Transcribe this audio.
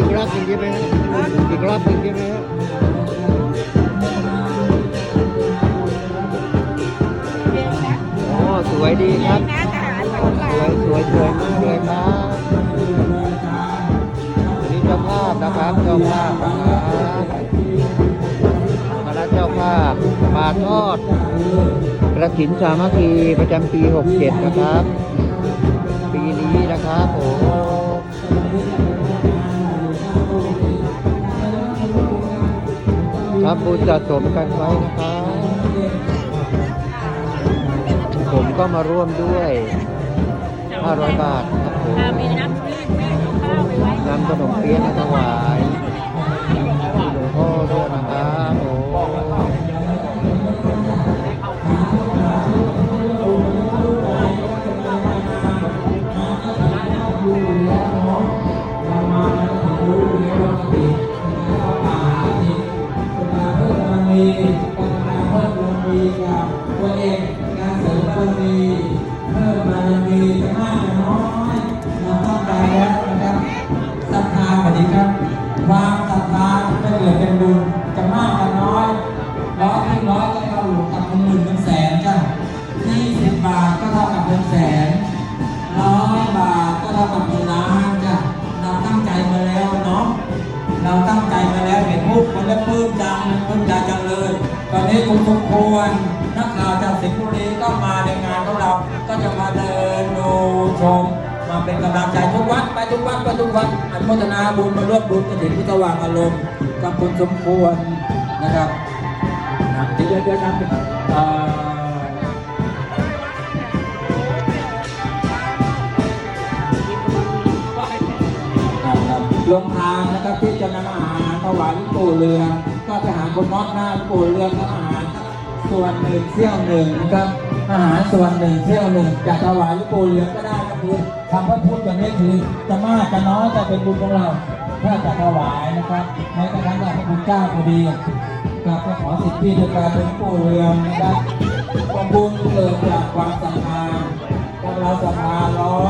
อีกรอบหนึ่งใช่ไหมฮะอีกรอบหนึ่งใช่ไหมฮะโอ้สวยดีครับนะทหารของสวยสวยสวยมากเลยครับนี่เจ้าภาพนะครับเจ้าภาพนะครับคณะเจ้าภาพมาทอดกระถินสามัคคีประจำปี 67 นะครับ ปีนี้นะครับโอ้ โหทำบุญสะสมกันไว้นะครับ ผมก็มาร่วมด้วย 500 บาทครับผมมีน้ำเลี้ยงแม่เอาข้าวไปไว้นำขนมเปี๊ยะมาถวาย นี้คุณสมควรนักข่าวจากสิงห์บุรีก็มาในงานของเรา ก็จะมาเดินดูชม มาเป็นกำลังใจทุกวัดไปทุกวัดไปทุกวัดอนุโมทนาบุญมาร่วมบุญกระถิ่นพุทธว่างอารมณ์กับคุณสมควรนะครับนะเดี๋ยวเดี๋ยวนะเอ่อครับลงทางนะครับที่จะนำอาหาร วายหลวงปู่เรือ ก็จะหาคนนอตหน้าปู่เรืองก็หารส่วนหนึ่งเสี้ยวหนึ่งนะครับอาหารส่วนหนึ่งเสี้ยวหนึ่งจะถวายหลวงปู่เรือก็ได้ก็คือคำพระพูดอย่างนี้คือจะมากจะน้อยจะเป็นบุญของเราถ้าจะถวายนะครับแม้กระทั่งว่าพระคุณเจ้าก็ดีกับก็ขอสิทธิในการเป็นผู้เรืองนะครับความบุญเกิดจากความศรัทธาถ้าเราศรัทธาร้อย